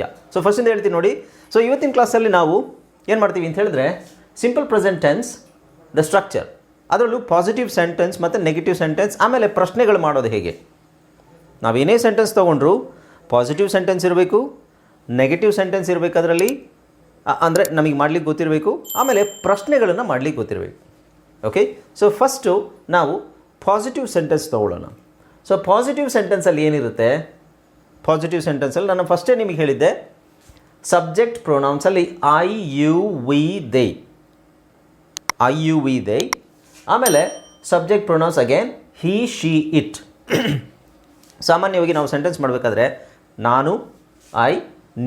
Yeah so ಫಸ್ಟಿಂದ ಹೇಳ್ತೀನಿ ನೋಡಿ. So ಇವತ್ತಿನ ಕ್ಲಾಸಲ್ಲಿ ನಾವು ಏನು ಮಾಡ್ತೀವಿ ಅಂತ ಹೇಳಿದ್ರೆ simple present tense the structure ಅದರಲ್ಲೂ ಪಾಸಿಟಿವ್ ಸೆಂಟೆನ್ಸ್ ಮತ್ತು ನೆಗೆಟಿವ್ ಸೆಂಟೆನ್ಸ್ ಆಮೇಲೆ ಪ್ರಶ್ನೆಗಳು ಮಾಡೋದು ಹೇಗೆ? ನಾವು ಏನೇ ಸೆಂಟೆನ್ಸ್ ತೊಗೊಂಡ್ರು ಪಾಸಿಟಿವ್ ಸೆಂಟೆನ್ಸ್ ಇರಬೇಕು ನೆಗೆಟಿವ್ ಸೆಂಟೆನ್ಸ್ ಇರಬೇಕು ಅದರಲ್ಲಿ. ಅಂದರೆ ನಮಗೆ ಮಾಡ್ಲಿಕ್ಕೆ ಗೊತ್ತಿರಬೇಕು, ಆಮೇಲೆ ಪ್ರಶ್ನೆಗಳನ್ನು ಮಾಡ್ಲಿಕ್ಕೆ ಗೊತ್ತಿರಬೇಕು. ಓಕೆ ಸೊ ಫಸ್ಟು ನಾವು ಪಾಸಿಟಿವ್ ಸೆಂಟೆನ್ಸ್ ತೊಗೊಳ್ಳೋಣ. ಸೊ ಪಾಸಿಟಿವ್ ಸೆಂಟೆನ್ಸಲ್ಲಿ ಏನಿರುತ್ತೆ? ಪಾಸಿಟಿವ್ ಸೆಂಟೆನ್ಸಲ್ಲಿ ನಾನು ಫಸ್ಟೇ ನಿಮಗೆ ಹೇಳಿದ್ದೆ subject ಪ್ರೊನೌನ್ಸಲ್ಲಿ I you we they I you we they ಆಮೇಲೆ subject pronouns again he she it ಸಾಮಾನ್ಯವಾಗಿ ನಾವು ಸೆಂಟೆನ್ಸ್ ಮಾಡಬೇಕಾದ್ರೆ, ನಾನು ಐ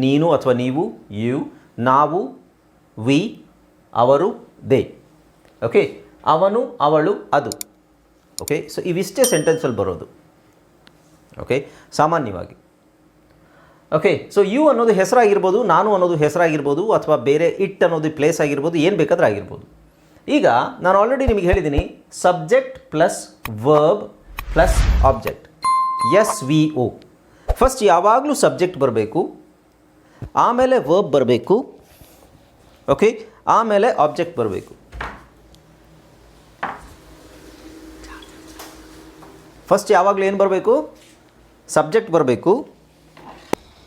ನೀನು ಅಥವಾ ನೀವು ಯು ನಾವು ವಿ ಅವರು ದೇ ಓಕೆ ಅವನು, ಅವಳು, ಅದು. ಓಕೆ ಸೊ ಇವಿಷ್ಟೇ ಸೆಂಟೆನ್ಸಲ್ಲಿ ಬರೋದು. ಓಕೆ ಸಾಮಾನ್ಯವಾಗಿ. ಓಕೆ ಸೊ ಯು ಅನ್ನೋದು ಹೆಸರಾಗಿರ್ಬೋದು, ನಾನು ಅನ್ನೋದು ಹೆಸರಾಗಿರ್ಬೋದು, ಅಥವಾ ಬೇರೆ ಇಟ್ ಅನ್ನೋದು ಪ್ಲೇಸ್ ಆಗಿರ್ಬೋದು, ಏನು ಬೇಕಾದ್ರೆ ಆಗಿರ್ಬೋದು. ಈಗ ನಾನು ಆಲ್ರೆಡಿ ನಿಮಗೆ ಹೇಳಿದ್ದೀನಿ subject plus verb plus object S V O first ಯಾವಾಗಲೂ ಸಬ್ಜೆಕ್ಟ್ ಬರಬೇಕು, ಆಮೇಲೆ ವರ್ಬ್ ಬರಬೇಕು ಓಕೆ ಆಮೇಲೆ ಆಬ್ಜೆಕ್ಟ್ ಬರಬೇಕು. ಫಸ್ಟ್ ಯಾವಾಗಲೂ ಏನು ಬರಬೇಕು? ಸಬ್ಜೆಕ್ಟ್ ಬರಬೇಕು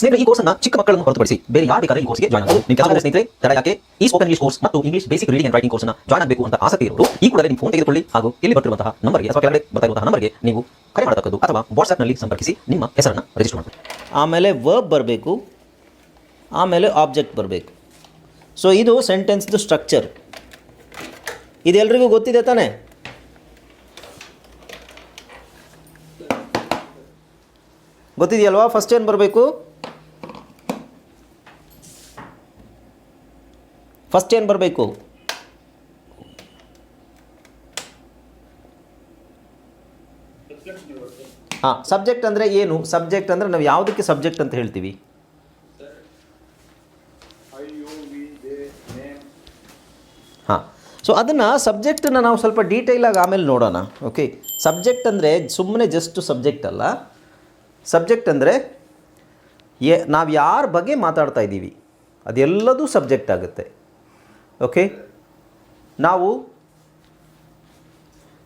ಸ್ನೇಹಿತರೆ, ಈ ಕೋರ್ಸ್ನ ಚಿಕ್ಕ ಮಕ್ಕಳನ್ನು ಹೊರತುಪಡಿಸಿ ಬೇರೆ ಯಾರು ಬೇಕಾದ್ರೆ ಈ ಕೋರ್ಸ್ಗೆ ಜಾಯ್ನ್ ಆಗಬಹುದು ನಿಮ್ಮ ಕೆಲವು ಸ್ನೇಹಿತರೆ, ತಡ ಯಾಕೆ? ಈ ಸ್ಪೋಕನ್ ಇಂಗ್ಲಿಷ್ ಕೋರ್ಸ್ ಮತ್ತು English basic reading and writing ಕೋರ್ಸ್ನ ಜಾಯ್ನ್ ಆಗಬೇಕು ಅಂತ ಆಸಕ್ತಿ ಇರೋರು, ಈ ಕೂಡಲೇ ನಿಮ್ಮ ಫೋನ್ ತೆಗೆದುಕೊಳ್ಳಿ ಹಾಗೂ ಇಲ್ಲಿ ಬರ್ತಿರುವಂತಹ ನಂಬರ್ಗೆ ಅಥವಾ ಕೆಳಗಡೆ ಬರ್ತಾ ಇರುವಂತಹ ನಂಬರ್ಗೆ ನೀವು ಕರೆ ಮಾಡತಕ್ಕದ್ದು ಅಥವಾ ವಾಟ್ಸ್ಆಪ್ನಲ್ಲಿ ಸಂಪರ್ಕಿಸಿ ನಿಮ್ಮ ಹೆಸರನ್ನು ರಿಜಿಸ್ಟರ್ ಮಾಡಬೇಕು ಆಮೇಲೆ ವರ್ಬ್ ಬರಬೇಕು, ಆಮೇಲೆ ಆಬ್ಜೆಕ್ಟ್ ಬರಬೇಕು. ಸೊ ಇದು ಸೆಂಟೆನ್ಸ್ದು ಸ್ಟ್ರಕ್ಚರ್ ಇದೆಲ್ಲರಿಗೂ ಗೊತ್ತಿದೆ ತಾನೆ? ಗೊತ್ತಿದೆಯಲ್ವಾ? ಫಸ್ಟ್ ಏನು ಬರಬೇಕು? ಫಸ್ಟ್ ಏನು ಬರಬೇಕು? ಹಾಂ ಸಬ್ಜೆಕ್ಟ್ ಅಂದರೆ ಏನು? ಸಬ್ಜೆಕ್ಟ್ ಅಂದರೆ ನಾವು ಯಾವುದಕ್ಕೆ ಸಬ್ಜೆಕ್ಟ್ ಅಂತ ಹೇಳ್ತೀವಿ? ಹಾಂ ಸೊ ಅದನ್ನು ಸಬ್ಜೆಕ್ಟನ್ನು ನಾವು ಸ್ವಲ್ಪ ಡೀಟೇಲಾಗಿ ಆಮೇಲೆ ನೋಡೋಣ ಓಕೆ ಸಬ್ಜೆಕ್ಟ್ ಅಂದರೆ ಸುಮ್ಮನೆ ಜಸ್ಟ್ ಸಬ್ಜೆಕ್ಟ್ ಅಲ್ಲ. ಸಬ್ಜೆಕ್ಟ್ ಅಂದರೆ ಎ, ನಾವು ಯಾರ ಬಗ್ಗೆ ಮಾತಾಡ್ತಾ ಇದ್ದೀವಿ? ಅದೆಲ್ಲದೂ ಸಬ್ಜೆಕ್ಟ್ ಆಗುತ್ತೆ. ಓಕೆ ನಾವು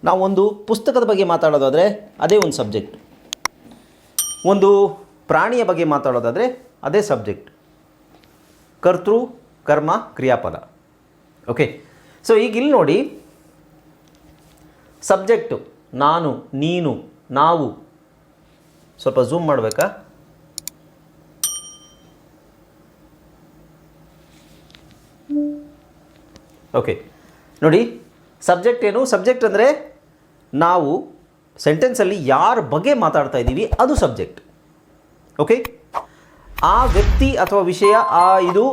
ನಾವು ಒಂದು ಪುಸ್ತಕದ ಬಗ್ಗೆ ಮಾತಾಡೋದಾದರೆ ಅದೇ ಒಂದು ಸಬ್ಜೆಕ್ಟ್ ಒಂದು ಪ್ರಾಣಿಯ ಬಗ್ಗೆ ಮಾತಾಡೋದಾದರೆ ಅದೇ ಸಬ್ಜೆಕ್ಟ್ ಕರ್ತೃ, ಕರ್ಮ, ಕ್ರಿಯಾಪದ. ಓಕೆ ಸೊ ಈಗ ಇಲ್ಲಿ ನೋಡಿ ಸಬ್ಜೆಕ್ಟು ನಾನು, ನೀನು, ನಾವು. ಸ್ವಲ್ಪ ಝೂಮ್ ಮಾಡಬೇಕಾ? ಓಕೆ ನೋಡಿ ಸಬ್ಜೆಕ್ಟ್ ಏನು? ಸಬ್ಜೆಕ್ಟ್ ಅಂದರೆ ನಾವು ಸೆಂಟೆನ್ಸಲ್ಲಿ ಯಾರ ಬಗ್ಗೆ ಮಾತಾಡ್ತಾ ಇದ್ದೀವಿ, ಅದು ಸಬ್ಜೆಕ್ಟ್ ಓಕೆ ಆ ವ್ಯಕ್ತಿ ಅಥವಾ ವಿಷಯ, ಆ ಇದು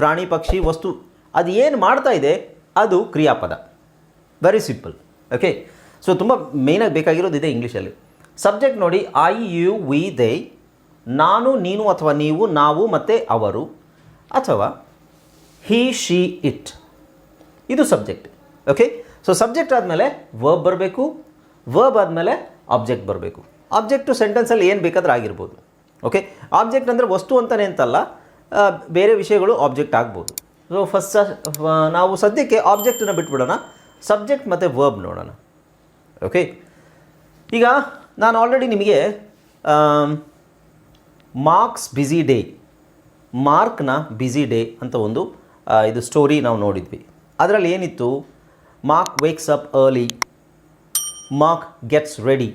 ಪ್ರಾಣಿ, ಪಕ್ಷಿ, ವಸ್ತು, ಅದು ಏನು ಮಾಡ್ತಾ ಇದೆ, ಅದು ಕ್ರಿಯಾಪದ. ವೆರಿ ಸಿಂಪಲ್ ಓಕೆ ಸೊ ತುಂಬ ಮೇಯ್ನಾಗಿ ಬೇಕಾಗಿರೋದು ಇದೆ ಇಂಗ್ಲೀಷಲ್ಲಿ ಸಬ್ಜೆಕ್ಟ್ ನೋಡಿ ಐ ಯು ವಿ ದೇ ನಾನು, ನೀನು ಅಥವಾ ನೀವು, ನಾವು ಮತ್ತು ಅವರು ಅಥವಾ ಹಿ ಶಿ ಇಟ್ ಇದು ಸಬ್ಜೆಕ್ಟ್ ಓಕೆ ಸೊ ಸಬ್ಜೆಕ್ಟ್ ಆದಮೇಲೆ ವರ್ಬ್ ಬರಬೇಕು ವರ್ಬ್ ಆದಮೇಲೆ ಆಬ್ಜೆಕ್ಟ್ ಬರಬೇಕು. ಆಬ್ಜೆಕ್ಟು ಸೆಂಟೆನ್ಸಲ್ಲಿ ಏನು ಬೇಕಾದ್ರೆ ಆಗಿರ್ಬೋದು ಓಕೆ ಆಬ್ಜೆಕ್ಟ್ ಅಂದರೆ ವಸ್ತು ಅಂತಲೇ ಅಂತಲ್ಲ ಬೇರೆ ವಿಷಯಗಳು ಆಬ್ಜೆಕ್ಟ್ ಆಗ್ಬೋದು. ಸೊ ಫಸ್ಟ್ ನಾವು ಸದ್ಯಕ್ಕೆ ಆಬ್ಜೆಕ್ಟನ್ನು ಬಿಟ್ಬಿಡೋಣ. ಸಬ್ಜೆಕ್ಟ್ ಮತ್ತು ವರ್ಬ್ ನೋಡೋಣ ಓಕೆ ಈಗ ನಾನು ಆಲ್ರೆಡಿ ನಿಮಗೆ ಮಾರ್ಕ್ಸ್ ಬ್ಯುಸಿ ಡೇ ಮಾರ್ಕ್ನ ಬ್ಯುಸಿ ಡೇ ಅಂತ ಒಂದು ಇದು ಸ್ಟೋರಿ ನಾವು ನೋಡಿದ್ವಿ. ಅದರಲ್ಲಿ ಏನಿತ್ತು? Mark wakes up early Mark gets ready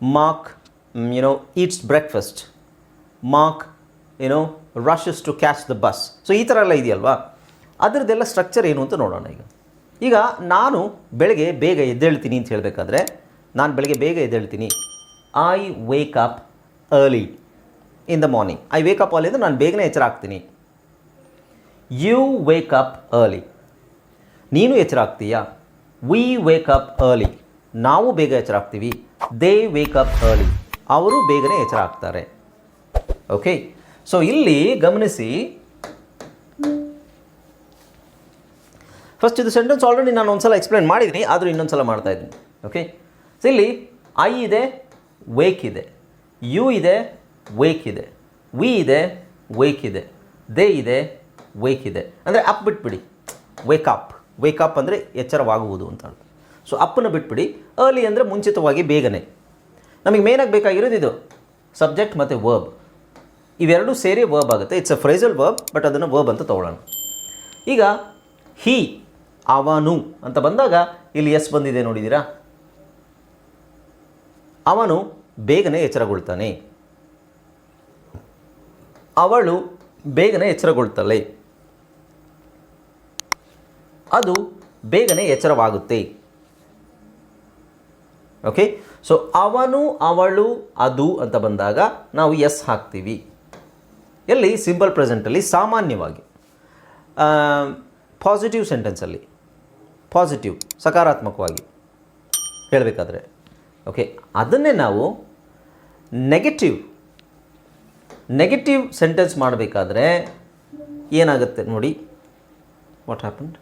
Mark you know eats breakfast Mark you know rushes to catch the bus so ಈ ಥರ ಎಲ್ಲ ಇದೆಯಲ್ವಾ? ಅದರದ್ದೆಲ್ಲ ಸ್ಟ್ರಕ್ಚರ್ ಏನು ಅಂತ ನೋಡೋಣ ಈಗ. ಈಗ ನಾನು ಬೆಳಗ್ಗೆ ಬೇಗ ಎದ್ದೇಳ್ತೀನಿ ಅಂತ ಹೇಳಬೇಕಾದ್ರೆ, ನಾನು ಬೆಳಗ್ಗೆ ಬೇಗ ಎದ್ದೇಳ್ತೀನಿ. I wake up early in the morning I wake up early ಅಂದರೆ ನಾನು ಬೇಗನೆ ಎಚ್ಚರ ಆಗ್ತೀನಿ ಯು ವೇಕ್ ಅಪ್ ಅರ್ಲಿ ನೀನು ಎಚ್ಚರ ಆಗ್ತೀಯಾ ವಿ ವೇಕ್ ಅಪ್ ಅರ್ಲಿ ನಾವು ಬೇಗ ಎಚ್ಚರ ಆಗ್ತೀವಿ ದೇ ವೇಕ್ ಅಪ್ ಅರ್ಲಿ ಅವರು ಬೇಗನೆ ಎಚ್ಚರ ಆಗ್ತಾರೆ ಓಕೆ ಸೊ ಇಲ್ಲಿ ಗಮನಿಸಿ. ಫಸ್ಟ್ ಇದು ಸೆಂಟೆನ್ಸ್ ಆಲ್ರೆಡಿ ನಾನು ಒಂದ್ಸಲ ಎಕ್ಸ್ಪ್ಲೈನ್ ಮಾಡಿದ್ದೀನಿ ಆದರೂ ಇನ್ನೊಂದ್ಸಲ ಮಾಡ್ತಾ ಇದ್ದೀನಿ. ಓಕೆ ಸೊ ಇಲ್ಲಿ ಐ ಇದೆ ವೇಕ್ ಇದೆ. ಯು ಇದೆ ವೇಕ್ ಇದೆ. ವಿ ಇದೆ ವೇಕ್ ಇದೆ. ದೇ ಇದೆ ವೇಕ್ ಇದೆ. ಅಂದರೆ ಅಪ್ ಬಿಟ್ಬಿಡಿ. ವೇಕ್ ಅಪ್ ವೇಕ್ ಅಪ್ ಅಂದರೆ ಎಚ್ಚರವಾಗುವುದು ಅಂತ ಸೊ ಅಪ್ಪನ್ನು ಬಿಟ್ಬಿಡಿ ಅರ್ಲಿ ಅಂದರೆ ಮುಂಚಿತವಾಗಿ ಬೇಗನೆ. ನಮಗೆ ಮೇನಾಗಿ ಬೇಕಾಗಿರೋದು ಇದು ಸಬ್ಜೆಕ್ಟ್ ಮತ್ತು ವರ್ಬ್ ಇವೆರಡೂ ಸೇರಿ ವರ್ಬ್ ಆಗುತ್ತೆ. It's a phrasal verb but ಅದನ್ನು ವರ್ಬ್ ಅಂತ ತೊಗೊಳ್ಳೋಣ. ಈಗ ಹಿ ಅವನು ಅಂತ ಬಂದಾಗ, ಇಲ್ಲಿ ಎಸ್ ಬಂದಿದೆ ನೋಡಿದ್ದೀರಾ ಅವನು ಬೇಗನೆ ಎಚ್ಚರಗೊಳ್ತಾನೆ. ಅವಳು ಬೇಗನೆ ಎಚ್ಚರಗೊಳ್ತಾಳೆ. ಅದು ಬೇಗನೆ ಎಚ್ಚರವಾಗುತ್ತೆ. ಓಕೆ ಸೊ ಅವನು, ಅವಳು, ಅದು ಅಂತ ಬಂದಾಗ ನಾವು ಎಸ್ ಹಾಕ್ತೀವಿ. ಎಲ್ಲಿ? ಸಿಂಪಲ್ ಪ್ರೆಸೆಂಟಲ್ಲಿ ಸಾಮಾನ್ಯವಾಗಿ. ಪಾಸಿಟಿವ್ ಸೆಂಟೆನ್ಸಲ್ಲಿ ಪಾಸಿಟಿವ್ ಸಕಾರಾತ್ಮಕವಾಗಿ. ಹೇಳಬೇಕಾದ್ರೆ. ಓಕೆ ಅದನ್ನೇ ನಾವು ನೆಗೆಟಿವ್ ನೆಗೆಟಿವ್ ಸೆಂಟೆನ್ಸ್ ಮಾಡಬೇಕಾದ್ರೆ ಏನಾಗುತ್ತೆ ನೋಡಿ? ವಾಟ್ ಹ್ಯಾಪನ್ಡ್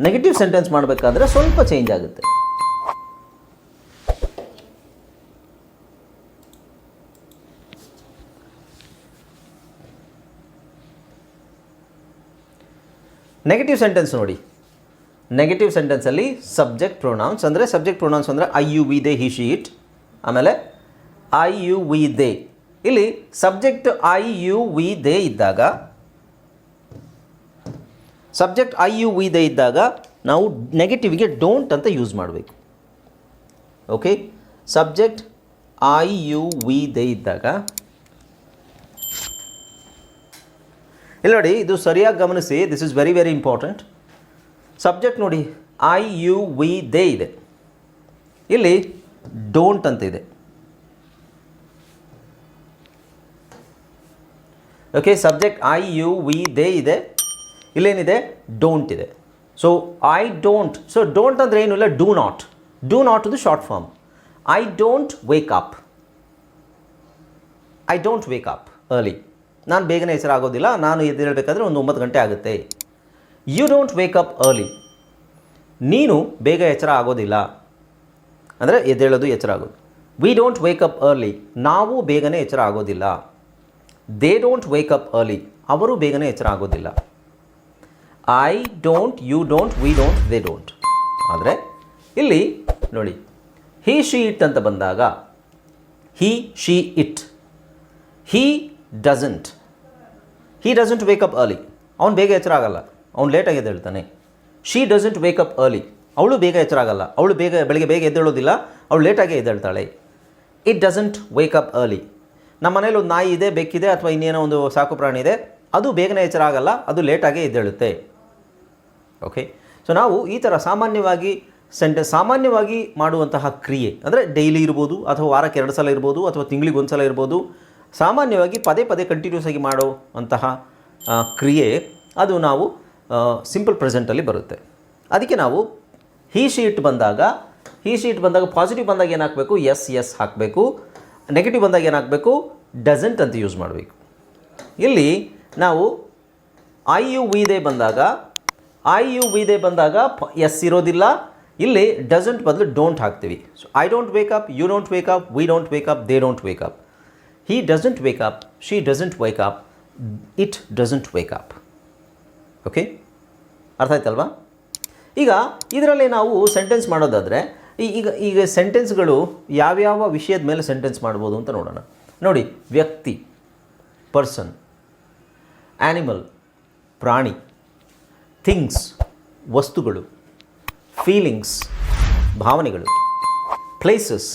ನೆಗೆಟಿವ್ ಸೆಂಟೆನ್ಸ್ ಮಾಡಬೇಕಾದ್ರೆ ಸ್ವಲ್ಪ ಚೇಂಜ್ ಆಗುತ್ತೆ. ನೆಗೆಟಿವ್ ಸೆಂಟೆನ್ಸ್ ನೋಡಿ. ನೆಗೆಟಿವ್ ಸೆಂಟೆನ್ಸಲ್ಲಿ ಸಬ್ಜೆಕ್ಟ್ ಪ್ರೊನೌನ್ಸ್ ಅಂದರೆ ಸಬ್ಜೆಕ್ಟ್ ಪ್ರೊನೌನ್ಸ್ ಅಂದರೆ I you we they he she it ಆಮೇಲೆ ಐ ಯು ವಿ ದೇ ಇಲ್ಲಿ subject I you we they ಇದ್ದಾಗ subject I you we they ಇದ್ದಾಗ ನಾವು ನೆಗೆಟಿವ್ಗೆ ಡೋಂಟ್ ಅಂತ ಯೂಸ್ ಮಾಡಬೇಕು. Okay subject I you we they ಇದ್ದಾಗ ಇಲ್ಲಿ ನೋಡಿ, ಇದು ಸರಿಯಾಗಿ ಗಮನಿಸಿ this is very very important subject ನೋಡಿ, ಐ ಯು ವಿ ದೇ ಇದೆ. ಇಲ್ಲಿ ಡೋಂಟ್ ಅಂತ ಇದೆ. Okay subject I you we they ಇದೆ. ಇಲ್ಲೇನಿದೆ? ಡೋಂಟ್ ಇದೆ. So I don't so don't ಅಂದರೆ ಏನು ಇಲ್ಲ? ಡೂ ನಾಟ್ ಡೂ ನಾಟ್ ಇದು short form I don't wake up I don't wake up early ನಾನು ಬೇಗನೆ ಹೆಸರಾಗೋದಿಲ್ಲ ನಾನು ಎದ್ದೇಳಬೇಕಾದ್ರೆ ಒಂದು ಒಂಬತ್ತು ಗಂಟೆ ಆಗುತ್ತೆ. You don't wake up early ನೀನು ಬೇಗ ಎಚ್ಚರ ಆಗೋದಿಲ್ಲ. ಅಂದರೆ ಎದ್ದೇಳೋದು ಎಚ್ಚರ ಆಗೋದು. We don't wake up early ನಾವು ಬೇಗನೆ ಎಚ್ಚರ ಆಗೋದಿಲ್ಲ. They don't wake up early ಅವರು ಬೇಗನೆ ಎಚ್ಚರ ಆಗೋದಿಲ್ಲ. I don't you don't we don't they don't ಆದರೆ ಇಲ್ಲಿ ನೋಡಿ ಹಿ ಶಿ ಇಟ್ ಅಂತ ಬಂದಾಗ he she it he doesn't he doesn't wake up early ಅವ್ನು ಬೇಗ ಎಚ್ಚರ ಆಗಲ್ಲ ಅವ್ನು ಲೇಟಾಗಿ ಎದ್ದೇಳ್ತಾನೆ. She doesn't wake up early ಅವಳು ಬೇಗ ಎಚ್ಚರ ಆಗಲ್ಲ ಅವಳು ಬೇಗ, ಬೆಳಿಗ್ಗೆ ಬೇಗ ಎದ್ದೇಳೋದಿಲ್ಲ. ಅವಳು ಲೇಟಾಗಿ ಎದ್ದೇಳ್ತಾಳೆ. It doesn't wake up early ನಮ್ಮ ಮನೇಲಿ ಒಂದು ನಾಯಿ ಇದೆ, ಬೆಕ್ಕಿದೆ, ಅಥವಾ ಇನ್ನೇನೋ ಒಂದು ಸಾಕು ಪ್ರಾಣಿ ಇದೆ, ಅದು ಬೇಗನೆ ಎಚ್ಚರ ಆಗಲ್ಲ ಅದು ಲೇಟಾಗಿ ಎದ್ದೇಳುತ್ತೆ. ಓಕೆ ಸೊ ನಾವು ಈ ಥರ ಸಾಮಾನ್ಯವಾಗಿ ಸೆಂಟೆನ್ಸ್ ಸಾಮಾನ್ಯವಾಗಿ ಮಾಡುವಂತಹ ಕ್ರಿಯೆ, ಅಂದರೆ ಡೈಲಿ ಇರ್ಬೋದು, ಅಥವಾ ವಾರಕ್ಕೆ ಎರಡು ಸಲ ಇರ್ಬೋದು, ಅಥವಾ ತಿಂಗಳಿಗೆ ಒಂದು ಸಲ ಇರ್ಬೋದು, ಸಾಮಾನ್ಯವಾಗಿ ಪದೇ ಪದೇ ಕಂಟಿನ್ಯೂಸ್ ಆಗಿ ಮಾಡೋ ಅಂತಹ ಕ್ರಿಯೆ, ಅದು ನಾವು ಸಿಂಪಲ್ ಪ್ರೆಸೆಂಟಲ್ಲಿ ಬರುತ್ತೆ. ಅದಕ್ಕೆ ನಾವು ಹೀ ಶೀಟ್ ಬಂದಾಗ ಹೀ ಶೀಟ್ ಬಂದಾಗ ಪಾಸಿಟಿವ್ ಬಂದಾಗ ಏನು ಹಾಕಬೇಕು ಎಸ್ ಎಸ್ ಹಾಕಬೇಕು. ನೆಗೆಟಿವ್ ಬಂದಾಗ ಏನು ಹಾಕಬೇಕು ಡಸೆಂಟ್ ಅಂತ ಯೂಸ್ ಮಾಡಬೇಕು. ಇಲ್ಲಿ ನಾವು ಐ ಯು ವಿದೆ ಬಂದಾಗ ಐ ಯು ವಿದೆ ಬಂದಾಗ ಎಸ್ ಇರೋದಿಲ್ಲ. ಇಲ್ಲಿ ಡಸಂಟ್ ಬದಲು ಡೋಂಟ್ ಹಾಕ್ತೀವಿ. So I don't wake up you don't wake up we don't up they don't up he wake up she doesn't wake up it doesn't wake up okay ಅರ್ಥ ಆಯ್ತಲ್ವಾ? ಈಗ ಇದರಲ್ಲಿ ನಾವು ಸೆಂಟೆನ್ಸ್ ಮಾಡೋದಾದರೆ ಈಗ ಈಗ ಸೆಂಟೆನ್ಸ್ಗಳು ಯಾವ್ಯಾವ ವಿಷಯದ ಮೇಲೆ ಸೆಂಟೆನ್ಸ್ ಮಾಡ್ಬೋದು ಅಂತ ನೋಡೋಣ. ನೋಡಿ, ವ್ಯಕ್ತಿ ಪರ್ಸನ್ ಆ್ಯನಿಮಲ್ ಪ್ರಾಣಿ. ಥಿಂಗ್ಸ್, ವಸ್ತುಗಳು, ಫೀಲಿಂಗ್ಸ್, ಭಾವನೆಗಳು, ಪ್ಲೇಸಸ್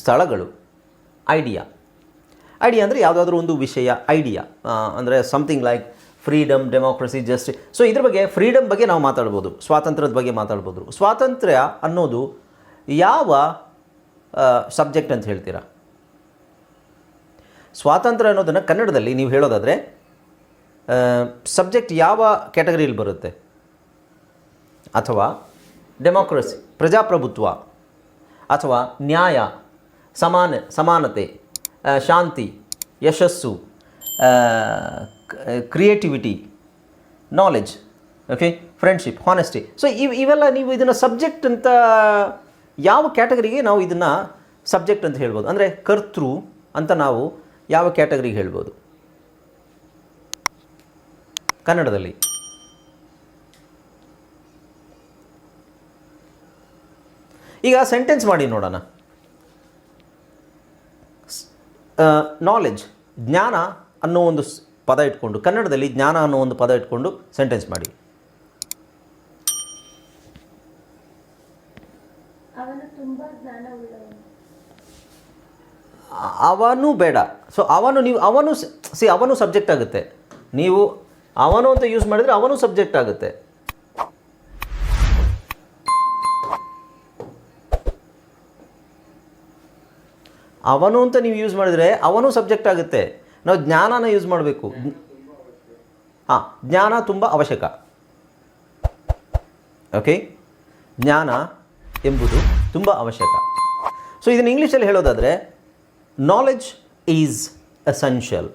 ಸ್ಥಳಗಳು, ಐಡಿಯಾ. ಐಡಿಯಾ ಅಂದರೆ ಯಾವುದಾದ್ರೂ ಒಂದು ವಿಷಯ, ಐಡಿಯಾ. ಅಂದರೆ something like freedom democracy justice so ಇದ್ರ ಬಗ್ಗೆ ಫ್ರೀಡಮ್ ಬಗ್ಗೆ ನಾವು ಮಾತಾಡ್ಬೋದು, ಸ್ವಾತಂತ್ರ್ಯದ ಬಗ್ಗೆ ಮಾತಾಡ್ಬೋದು. ಸ್ವಾತಂತ್ರ್ಯ ಅನ್ನೋದು ಯಾವ ಸಬ್ಜೆಕ್ಟ್ ಅಂತ ಹೇಳ್ತೀರಾ? ಸ್ವಾತಂತ್ರ್ಯ ಅನ್ನೋದನ್ನು ಕನ್ನಡದಲ್ಲಿ ನೀವು ಹೇಳೋದಾದರೆ ಸಬ್ಜೆಕ್ಟ್ ಯಾವ ಕ್ಯಾಟಗರಿಯಲ್ಲಿ ಬರುತ್ತೆ? ಅಥವಾ ಡೆಮೋಕ್ರಸಿ, ಪ್ರಜಾಪ್ರಭುತ್ವ, ಅಥವಾ ನ್ಯಾಯ, ಸಮಾನ, ಸಮಾನತೆ ಶಾಂತಿ, ಯಶಸ್ಸು creativity knowledge okay friendship honesty so ಇವ್, ಇವೆಲ್ಲ ನೀವು ಇದನ್ನು ಸಬ್ಜೆಕ್ಟ್ ಅಂತ ಯಾವ ಕ್ಯಾಟಗರಿಗೆ ನಾವು ಇದನ್ನು ಸಬ್ಜೆಕ್ಟ್ ಅಂತ ಹೇಳ್ಬೋದು. ಅಂದರೆ ಕರ್ತೃ ಅಂತ ನಾವು ಯಾವ ಕ್ಯಾಟಗರಿಗೆ ಹೇಳ್ಬೋದು. ಕನ್ನಡದಲ್ಲಿ. ಈಗ ಸೆಂಟೆನ್ಸ್ ಮಾಡಿ ನೋಡೋಣ. ನಾಲೆಜ್ ಜ್ಞಾನ ಅನ್ನೋ ಒಂದು ಪದ ಇಟ್ಕೊಂಡು ಕನ್ನಡದಲ್ಲಿ ಜ್ಞಾನ ಅನ್ನೋ ಒಂದು ಪದ ಇಟ್ಕೊಂಡು ಸೆಂಟೆನ್ಸ್ ಮಾಡಿ. ಅವನು ಬೇಡ. ಸೊ ಅವನು ನೀವು ಅವನು ಸಿ ಅವನು ಸಬ್ಜೆಕ್ಟ್ ಆಗುತ್ತೆ. ನೀವು ಅವನು ಅಂತ ಯೂಸ್ ಮಾಡಿದರೆ ಅವನು ಸಬ್ಜೆಕ್ಟ್ ಆಗುತ್ತೆ. ಅವನು ಅಂತ ನೀವು ಯೂಸ್ ಮಾಡಿದರೆ ಅವನು ಸಬ್ಜೆಕ್ಟ್ ಆಗುತ್ತೆ. ನಾವು ಜ್ಞಾನನ ಯೂಸ್ ಮಾಡಬೇಕು. ಹಾಂ, ಜ್ಞಾನ ತುಂಬ ಅವಶ್ಯಕ. ಓಕೆ ಜ್ಞಾನ ಎಂಬುದು ತುಂಬ ಅವಶ್ಯಕ. ಸೊ ಇದನ್ನು ಇಂಗ್ಲೀಷಲ್ಲಿ ಹೇಳೋದಾದರೆ knowledge is essential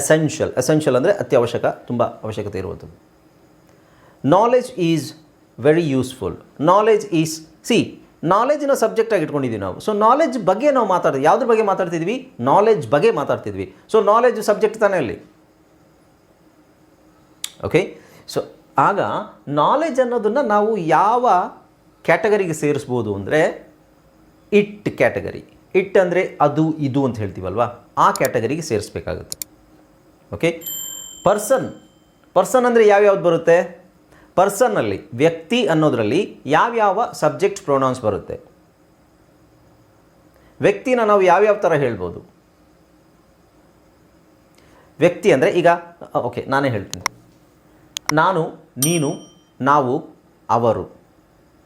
essential essential ಅಂದರೆ ಅತ್ಯವಶ್ಯಕ, ತುಂಬ ಅವಶ್ಯಕತೆ ಇರುವಂಥದ್ದು. Knowledge is very useful knowledge is see ನಾಲೆಜ್ನ subject ಆಗಿ ಇಟ್ಕೊಂಡಿದ್ದೀವಿ ನಾವು. ಸೊ ನಾಲೆಜ್ ಬಗ್ಗೆ ನಾವು ಮಾತಾಡ್ತೀವಿ ಯಾವುದ್ರ ಬಗ್ಗೆ ಮಾತಾಡ್ತಿದ್ವಿ? ನಾಲೆಜ್ ಬಗ್ಗೆ ಮಾತಾಡ್ತಿದ್ವಿ. ಸೊ ನಾಲೆಜ್ ಸಬ್ಜೆಕ್ಟ್ ತಾನೇ ಅಲ್ಲಿ. ಓಕೆ ಸೊ ಆಗ ನಾಲೆಜ್ ಅನ್ನೋದನ್ನು ನಾವು ಯಾವ ಕ್ಯಾಟಗರಿಗೆ ಸೇರಿಸ್ಬೋದು ಅಂದರೆ ಇಟ್ ಕ್ಯಾಟಗರಿ ಇಟ್ ಅಂದರೆ ಅದು, ಇದು ಅಂತ ಹೇಳ್ತೀವಲ್ವಾ? ಆ ಕ್ಯಾಟಗರಿಗೆ ಸೇರಿಸ್ಬೇಕಾಗುತ್ತೆ. ಓಕೆ ಪರ್ಸನ್ ಪರ್ಸನ್ ಅಂದರೆ ಯಾವ್ಯಾವ್ದು ಬರುತ್ತೆ? ಪರ್ಸನ್ನಲ್ಲಿ ವ್ಯಕ್ತಿ ಅನ್ನೋದರಲ್ಲಿ ಯಾವ್ಯಾವ ಸಬ್ಜೆಕ್ಟ್ ಪ್ರೊನೌನ್ಸ್ ಬರುತ್ತೆ? ವ್ಯಕ್ತಿನ ನಾವು ಯಾವ್ಯಾವ ಥರ ಹೇಳ್ಬೋದು? ವ್ಯಕ್ತಿ ಅಂದರೆ ಈಗ ಓಕೆ ನಾನೇ ಹೇಳ್ತೀನಿ. ನಾನು, ನೀನು, ನಾವು, ಅವರು,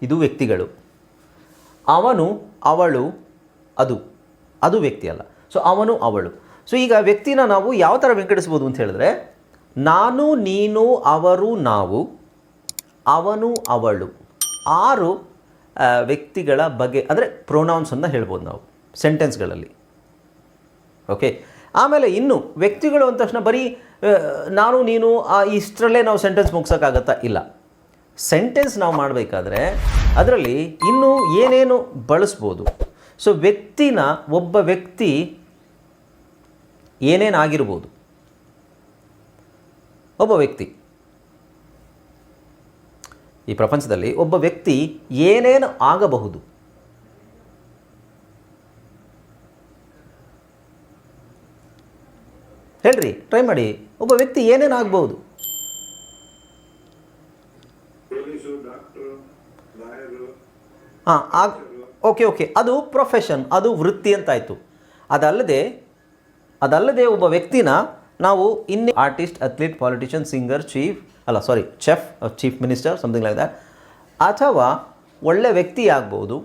ಇದು ವ್ಯಕ್ತಿಗಳು. ಅವನು, ಅವಳು, ಅದು. ಅದು ವ್ಯಕ್ತಿ ಅಲ್ಲ. ಸೊ ಅವನು, ಅವಳು. ಸೊ ಈಗ ವ್ಯಕ್ತಿನ ನಾವು ಯಾವ ಥರ ವಿಂಗಡಿಸ್ಬೋದು ಅಂತ ಹೇಳಿದ್ರೆ, ನಾನು, ನೀನು, ಅವರು, ನಾವು, ಅವನು, ಅವಳು, ಆರು ವ್ಯಕ್ತಿಗಳ ಬಗ್ಗೆ, ಅಂದರೆ ಪ್ರೊನೌನ್ಸನ್ನು ಹೇಳ್ಬೋದು ನಾವು ಸೆಂಟೆನ್ಸ್ಗಳಲ್ಲಿ ಓಕೆ ಆಮೇಲೆ ಇನ್ನು ವ್ಯಕ್ತಿಗಳು ಅಂದ ತಕ್ಷಣ ಬರೀ ನಾನು, ನೀನು ಇಷ್ಟರಲ್ಲೇ ನಾವು ಸೆಂಟೆನ್ಸ್ ಮುಗ್ಸೋಕ್ಕಾಗತ್ತಾ? ಇಲ್ಲ. ಸೆಂಟೆನ್ಸ್ ನಾವು ಮಾಡಬೇಕಾದ್ರೆ ಅದರಲ್ಲಿ ಇನ್ನೂ ಏನೇನು ಬಳಸ್ಬೋದು? ಸೊ ವ್ಯಕ್ತಿನ ಒಬ್ಬ ವ್ಯಕ್ತಿ ಏನೇನಾಗಿರ್ಬೋದು ಒಬ್ಬ ವ್ಯಕ್ತಿ. ಈ ಪ್ರಪಂಚದಲ್ಲಿ ಒಬ್ಬ ವ್ಯಕ್ತಿ ಏನೇನು ಆಗಬಹುದು. ಹೇಳ್ರಿ ಟ್ರೈ ಮಾಡಿ. ಒಬ್ಬ ವ್ಯಕ್ತಿ ಏನೇನು ಆಗಬಹುದು. ಹಾಂ ಆಗ ಓಕೆ ಓಕೆ. ಅದು ಪ್ರೊಫೆಷನ್ ಅದು ವೃತ್ತಿ ಅಂತಾಯಿತು. ಅದಲ್ಲದೆ ಅದಲ್ಲದೆ ಒಬ್ಬ ವ್ಯಕ್ತಿನ ನಾವು ಇನ್ನೇ artist, athlete, politician, singer, chief, ಅಲ್ಲ, sorry, chef chief minister something like that ಅಥವಾ ಒಳ್ಳೆ ವ್ಯಕ್ತಿ ಆಗ್ಬೋದು,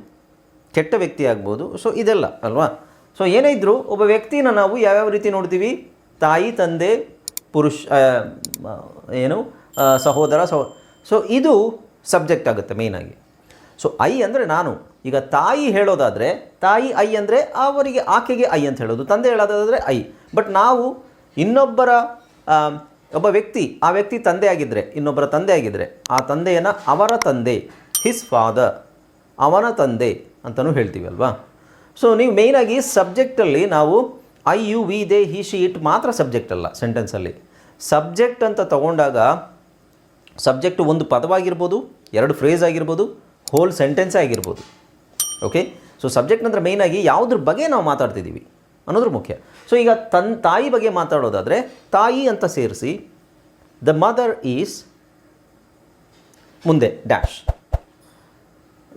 ಕೆಟ್ಟ ವ್ಯಕ್ತಿ ಆಗ್ಬೋದು ಸೊ ಇದೆಲ್ಲ, ಅಲ್ವಾ? ಸೊ ಏನೇ ಇದ್ದರೂ ಒಬ್ಬ ವ್ಯಕ್ತಿನ ನಾವು ಯಾವ್ಯಾವ ರೀತಿ ನೋಡ್ತೀವಿ? ತಾಯಿ, ತಂದೆ, ಪುರುಷ ಏನು ಸಹೋದರ, ಸಹೋ ಸೊ ಇದು ಸಬ್ಜೆಕ್ಟ್ ಆಗುತ್ತೆ ಮೇಯ್ನಾಗಿ ಸೊ ಐ ಅಂದರೆ ನಾನು. ಈಗ ತಾಯಿ ಹೇಳೋದಾದರೆ, ತಾಯಿ ಐ ಅಂದರೆ ಅವರಿಗೆ ಆಕೆಗೆ ಐ ಅಂತ ಹೇಳೋದು, ತಂದೆ ಹೇಳೋದಾದರೆ ಐ. ಬಟ್ ನಾವು ಇನ್ನೊಬ್ಬರ ಒಬ್ಬ ವ್ಯಕ್ತಿ, ಆ ವ್ಯಕ್ತಿ ತಂದೆ ಆಗಿದ್ದರೆ ಇನ್ನೊಬ್ಬರ ತಂದೆ ಆಗಿದ್ದರೆ ಆ ತಂದೆಯನ್ನು ಅವರ ತಂದೆ ಹಿಸ್ ಫಾದರ್ ಅವನ ತಂದೆ ಅಂತಲೂ ಹೇಳ್ತೀವಿ ಅಲ್ವಾ ಸೊ ನೀವು ಮೇಯ್ನಾಗಿ ಸಬ್ಜೆಕ್ಟಲ್ಲಿ ನಾವು I, you, we, they, he, she, it ಮಾತ್ರ ಸಬ್ಜೆಕ್ಟ್ ಅಲ್ಲ ಸೆಂಟೆನ್ಸಲ್ಲಿ ಸಬ್ಜೆಕ್ಟ್ ಅಂತ ತಗೊಂಡಾಗ ಸಬ್ಜೆಕ್ಟ್ ಒಂದು ಪದವಾಗಿರ್ಬೋದು, ಎರಡು ಫ್ರೇಸ್ ಆಗಿರ್ಬೋದು ಹೋಲ್ ಸೆಂಟೆನ್ಸೇ ಆಗಿರ್ಬೋದು. ಓಕೆ ಸೊ ಸಬ್ಜೆಕ್ಟ್ ನಂತರ ಮೇಯ್ನಾಗಿ ಯಾವುದ್ರ ಬಗ್ಗೆ ನಾವು ಮಾತಾಡ್ತಿದ್ದೀವಿ ಅನ್ನೋದ್ರ ಮುಖ್ಯ. ಸೊ ಈಗ ತನ್ ತಾಯಿ ಬಗ್ಗೆ ಮಾತಾಡೋದಾದರೆ, ತಾಯಿ ಅಂತ ಸೇರಿಸಿ ದ ಮದರ್ ಈಸ್ ಮುಂದೆ dash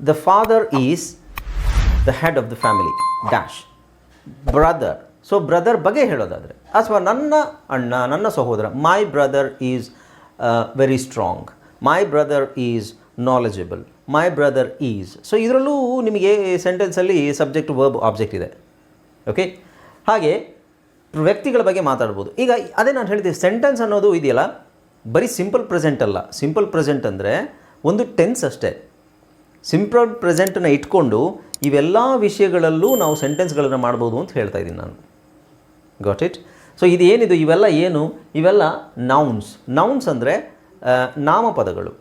the father is the head of the family dash brother so brother ಬಗ್ಗೆ ಹೇಳೋದಾದರೆ, ಅಥವಾ ನನ್ನ ಅಣ್ಣ, ನನ್ನ ಸಹೋದರ my brother is very strong my brother is knowledgeable my brother is so ಇದರಲ್ಲೂ ನಿಮಗೆ ಸೆಂಟೆನ್ಸಲ್ಲಿ ಸಬ್ಜೆಕ್ಟ್ ವರ್ಬ್ ಆಬ್ಜೆಕ್ಟ್ ಇದೆ. ಓಕೆ ಹಾಗೆ, ವ್ಯಕ್ತಿಗಳ ಬಗ್ಗೆ ಮಾತಾಡ್ಬೋದು. ಈಗ ಅದೇ ನಾನು ಹೇಳ್ತೀನಿ ಸೆಂಟೆನ್ಸ್ ಅನ್ನೋದು ಇದೆಯಲ್ಲ? ಬರೀ ಸಿಂಪಲ್ ಪ್ರೆಸೆಂಟ್ ಅಲ್ಲ. ಸಿಂಪಲ್ ಪ್ರೆಸೆಂಟ್ ಅಂದರೆ ಒಂದು ಟೆನ್ಸ್ ಅಷ್ಟೇ. ಸಿಂಪಲ್ ಪ್ರೆಸೆಂಟನ್ನು ಇಟ್ಕೊಂಡು ಇವೆಲ್ಲ ವಿಷಯಗಳಲ್ಲೂ ನಾವು ಸೆಂಟೆನ್ಸ್ಗಳನ್ನು ಮಾಡ್ಬೋದು ಅಂತ ಹೇಳ್ತಾ ಇದ್ದೀನಿ ನಾನು. ಗಾಟ್ ಇಟ್ ಸೊ ಇದು ಏನಿದು ಇವೆಲ್ಲ ಏನು? ಇವೆಲ್ಲ ನೌನ್ಸ್ ನೌನ್ಸ್ ಅಂದರೆ ನಾಮಪದಗಳು.